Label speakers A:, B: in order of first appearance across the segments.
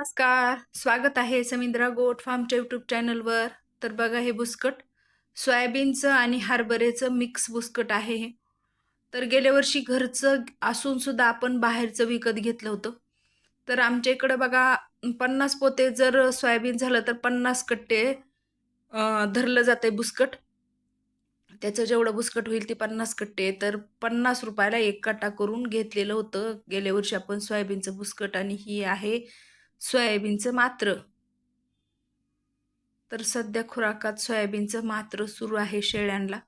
A: नमस्कार. स्वागत आहे समिंद्रा गोट फार्मच्या यूट्यूब चॅनलवर तर बघा हे बुस्कट. सोयाबीनचं आणि हरभऱ्याचं मिक्स बुस्कट आहे हे. तर गेल्या वर्षी घरचं असून सुद्धा आपण बाहेरचं विकत घेतलं होतं. तर आमच्या इकडं बघा पन्नास पोते जर सोयाबीन झालं तर पन्नास कट्टे धरलं जातं आहे बुस्कट. त्याचं जेवढं बुसकट होईल ते पन्नास कट्टे. तर पन्नास रुपयाला एक कट्टा करून घेतलेलं होतं. गेल्या वर्षी आपण सोयाबीनचं बुस्कट आणि ही आहे. सोयाबीनचं मात्र. तर सध्या खुराकात सोयाबीनचं मात्र सुरू आहे शेळ्यांना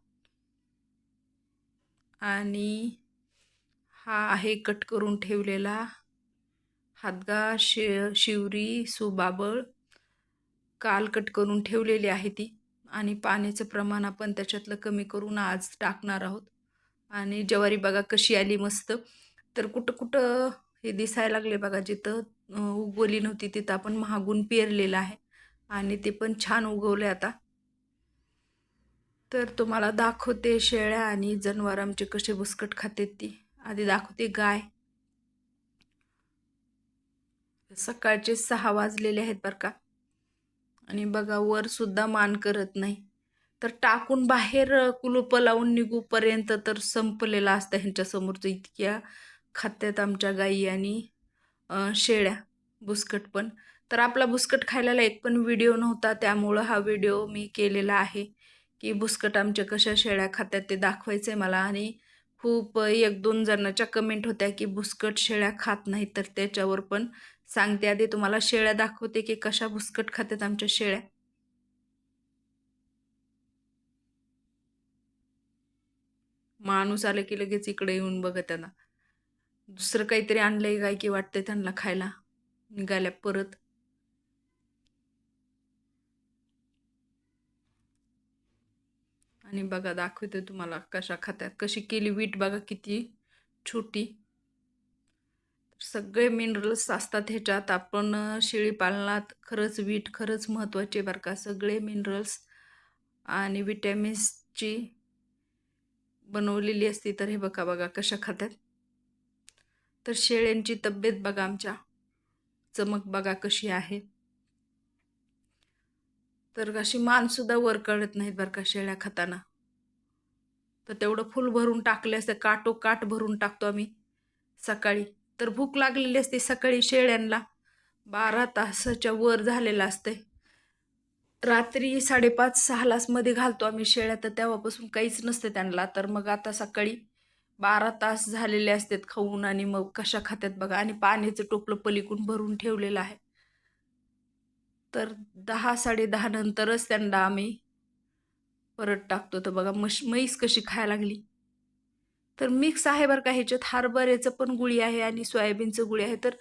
A: आणि हा आहे कट करून ठेवलेला हादगा शे शिवरी सुबाबळ. काल कट करून ठेवलेली आहे ती आणि पाण्याचं प्रमाण आपण त्याच्यातलं कमी करून आज टाकणार आहोत. आणि ज्वारी बघा कशी आली मस्त. तर कुठं कुठं हे दिसायला लागले बघा जिथं उगवली नव्हती. तिथं आपण महागून पेरलेलं आहे आणि ते पण छान उगवले आता. तर तुम्हाला दाखवते शेळ्या आणि जनावर आमचे कसे बुसकट खाते ती. आधी दाखवते गाय. सकाळचे सहा वाजलेले आहेत बरं का. आणि बघा वर सुद्धा मान करत नाही. तर टाकून बाहेर कुलूप लावून निघूपर्यंत तर संपलेला असतं. ह्यांच्यासमोरचं इतक्या खात्यात आमच्या गाई आणि शेळ्या बुस्कट पण. तर आपला बुस्कट खायला एक पण व्हिडिओ नव्हता त्यामुळं हा व्हिडिओ मी केलेला आहे की बुस्कट आमच्या कशा शेळ्या खात्यात ते दाखवायचं आहे मला. आणि खूप एक दोन जणांच्या कमेंट होत्या की बुस्कट शेळ्या खात नाहीत तर त्याच्यावर पण सांगते आधी. तुम्हाला शेळ्या दाखवते की कशा बुस्कट खातात आमच्या शेळ्या? माणूस आलं की लगेच इकडे येऊन बघत त्यांना दुसरं काहीतरी आणलंय काय की वाटतंय त्यांना खायला? निघाल्या परत. आणि बघा दाखवते तुम्हाला कशा खात्यात. कशी केली वीट बघा किती छोटी. सगळे मिनरल्स असतात ह्याच्यात. आपण शेळीपालनात शेळी पालनात खरंच वीट खरंच महत्त्वाचे बरं का. सगळे मिनरल्स आणि विटॅमिन्सची बनवलेली असती. तर हे बघा बघा कशा खात्यात. तर शेळ्यांची तब्येत बघा आमच्या. चमक बघा कशी आहे. तर अशी मानसुद्धा वर कळत नाहीत बरं का शेळ्या खाताना. तर तेवढं फुल भरून टाकले असते काटो काट भरून टाकतो आम्ही सकाळी. तर भूक लागलेली असते सकाळी शेळ्यांना. बारा तासाच्या वर झालेलं असते रात्री साडेपाच सहा लासमध्ये घालतो आम्ही शेळ्या तर तेव्हापासून काहीच नसते त्यांना. तर मग आता सकाळी बारा तास झालेले असतात खाऊन आणि मग कशा खात्यात बघा. आणि पाण्याचं टोपलं पलीकडून भरून ठेवलेलं आहे. तर दहा साडे दहा नंतरच त्यांना आम्ही परत टाकतो. तर बघा मश म्हैस कशी खायला लागली. तर मिक्स आहे बरं का ह्याच्यात हरभऱ्याचं पण गुळी आहे आणि सोयाबीनचं गुळी आहे. तर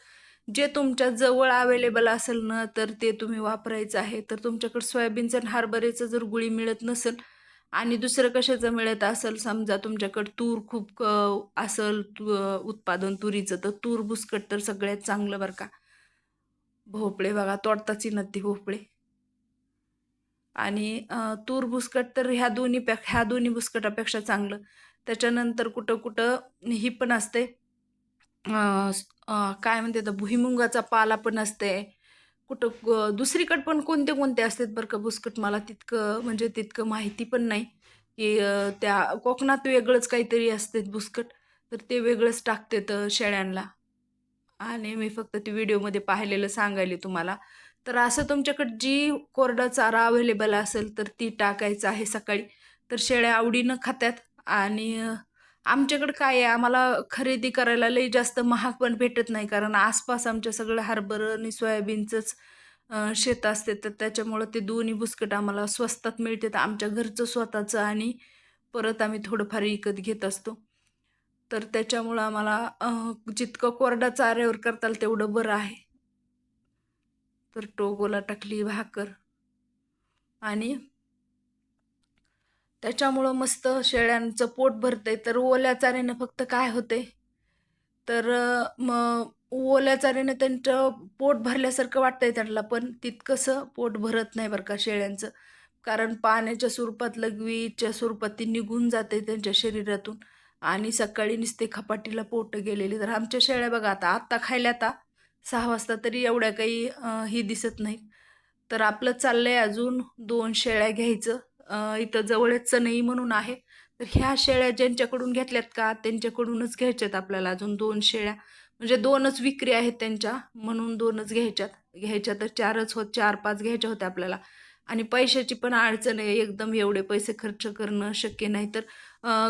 A: जे तुमच्या जवळ अवेलेबल असेल ना तर ते तुम्ही वापरायचं आहे. तर तुमच्याकडे सोयाबीनचं आणि हरभऱ्याचं जर गुळी मिळत नसेल आणि दुसरं कशाचं मिळत असेल? समजा तुमच्याकडं तूर खूप क- असेल तू उत्पादन तुरीचं तर तूर बुसकट तर सगळ्यात चांगलं बरं का. भोपळे बघा तोडताच येणार ते भोपळे. आणि तूर बुसकट तर ह्या दोन्ही पे ह्या दोन्ही बुसकटापेक्षा चांगलं. त्याच्यानंतर कुठं कुठं ही पण असते. काय म्हणते तर भुईमुंगाचा पाला पण असते. कुठं दुसरीकडं पण कोणते कोणते असतात बरं का बुसकट? मला तितकं म्हणजे तितकं माहिती पण नाही की त्या कोकणात वेगळंच काहीतरी असतात बुसकट तर ते वेगळंच टाकतात शेळ्यांना आणि मी फक्त ते व्हिडिओमध्ये पाहिलेलं सांगायले तुम्हाला. तर असं तुमच्याकडे जी कोरडा चारा अवेलेबल असेल तर ती टाकायचं आहे सकाळी. तर शेळ्या आवडीनं खात्यात आणि आमच्याकडं काय आहे आम्हाला खरेदी करायला लई जास्त महाग पण भेटत नाही कारण आसपास आमच्या सगळं हरभरं आणि सोयाबीनचंच शेत असते. तर त्याच्यामुळं ते दोन्ही बुसकट आम्हाला स्वस्तात मिळते तर आमच्या घरचं स्वतःचं आणि परत आम्ही थोडंफार विकत घेत असतो. तर त्याच्यामुळं आम्हाला जितकं कोरडा चाऱ्यावर करताल तेवढं बरं आहे. तर टोगोला टाकली भाकर. आणि त्याच्यामुळं मस्त शेळ्यांचं पोट भरते तर ओल्या चाऱ्यानं फक्त काय होते तर मग ओल्या चाऱ्यानं त्यांचं पोट भरल्यासारखं वाटतंय त्यांना पण तितकंसं पोट भरत नाही बरं का शेळ्यांचं. कारण पाण्याच्या स्वरूपात लघवीच्या स्वरूपात ती निघून जाते त्यांच्या शरीरातून. आणि सकाळी नुसते खपाटीला पोट गेलेली. तर आमच्या शेळ्या बघा आता आत्ता खायला आता. सहा वाजता तरी एवढ्या काही ही दिसत नाही तर आपलं चाललंय अजून दोन शेळ्या घ्यायचं. इथं जवळच चनई म्हणून आहे. तर ह्या शेळ्या ज्यांच्याकडून घेतल्यात का त्यांच्याकडूनच घ्यायच्यात आपल्याला अजून दोन शेळ्या. म्हणजे दोनच विक्री आहेत त्यांच्या म्हणून दोनच घ्यायच्यात. घ्यायच्या तर चारच होत चार पाच घ्यायच्या होत्या आपल्याला. आणि पैशाची पण अडचण आहे एकदम एवढे पैसे खर्च करणं शक्य नाही. तर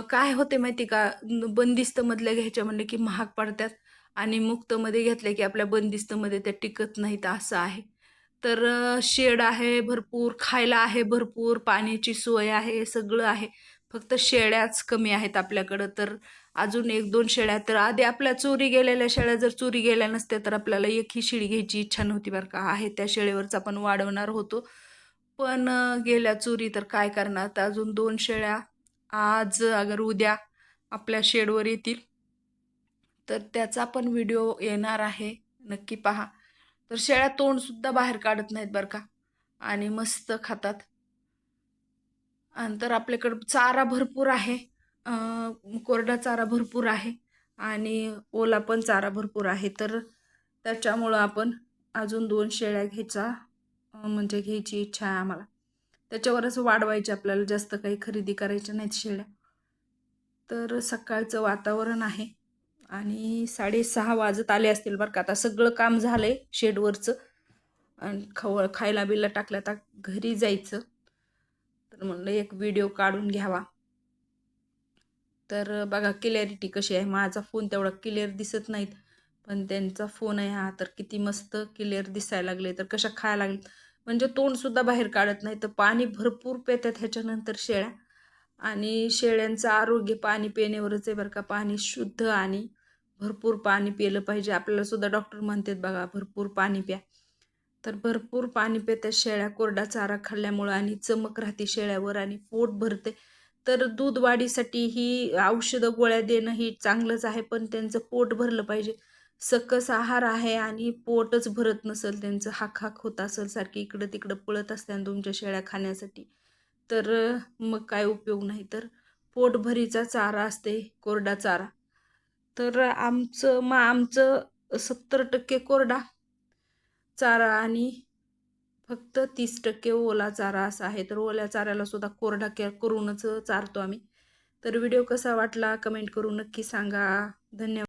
A: काय होते माहिती का बंदिस्तमधल्या घ्यायच्या म्हणले की महाग पडतात. आणि मुक्तमध्ये घेतल्या की आपल्या बंदिस्तमध्ये त्या टिकत नाहीत असं आहे. तर शेड आहे भरपूर खायला आहे भरपूर पाण्याची सोय आहे सगळं आहे. फक्त शेळ्याच कमी आहेत आपल्याकडं. तर अजून एक दोन शेळ्या तर आधी आपल्या चोरी गेलेल्या शेळ्या जर चोरी गेल्या नसत्या तर आपल्याला एक ही शेळी घ्यायची इच्छा नव्हती बरं का. आहे त्या शेळेवरच आपण वाढवणार होतो. पण गेल्या चोरी तर काय करणार? तर अजून दोन शेळ्या आज अगर उद्या आपल्या शेडवर येतील. तर त्याचा पण व्हिडिओ येणार आहे. नक्की पहा. तर शेळ्या तोंडसुद्धा बाहेर काढत नाहीत बरं का. आणि मस्त खातात. आणि तर आपल्याकडं चारा भरपूर आहे. कोरडा चारा भरपूर आहे. आणि ओला पण चारा भरपूर आहे. तर त्याच्यामुळं आपण अजून दोन शेळ्या घ्यायचा म्हणजे घ्यायची इच्छा आहे आम्हाला. त्याच्यावरच वाढवायचे आपल्याला जास्त काही खरेदी करायच्या नाहीत शेळ्या. तर सकाळचं वातावरण आहे. आणि साडेसहा वाजत आले असतील बरं का. आता सगळं काम झालं आहे शेडवरचं. आणि खवळ खायला बिला टाकलं आता घरी जायचं. तर म्हणलं एक व्हिडिओ काढून घ्यावा. तर बघा क्लिअरिटी कशी आहे. माझा फोन तेवढा क्लिअर दिसत नाहीत पण त्यांचा फोन आहे हा. तर किती मस्त क्लिअर दिसायला लागले तर कशा खायला लागले? म्हणजे तोंडसुद्धा बाहेर काढत नाही. तर पाणी भरपूर पितात ह्याच्यानंतर शेळ्या. आणि शेळ्यांचं आरोग्य पाणी पिण्यावरच आहे बरं का. पाणी शुद्ध आणि भरपूर पाणी पिलं पाहिजे. आपल्याला सुद्धा डॉक्टर म्हणतात बघा भरपूर पाणी प्या. तर भरपूर पाणी पितात शेळ्या कोरडा चारा खाल्ल्यामुळं आणि चमक राहते शेळ्यावर आणि पोट भरते. तर दूध वाढीसाठी ही औषधं गोळ्या देणं ही चांगलंच आहे पण त्यांचं पोट भरलं पाहिजे. सकस आहार आहे आणि पोटच भरत नसेल त्यांचं हाक हाक होत असेल सारखी इकडं तिकडं पळत असतात तुमच्या शेळ्या खाण्यासाठी. तर मग काय उपयोग नाही. तर पोटभरीचा चारा असते कोरडा चारा. तर आमचं मग आमचं सत्तर टक्के कोरडा चारा आणि फक्त तीस टक्के ओला चारा असा आहे. तर ओल्या चाऱ्याला सुद्धा कोरडा के करूनच चारतो आम्ही. तर व्हिडिओ कसा वाटला कमेंट करून नक्की सांगा. धन्यवाद.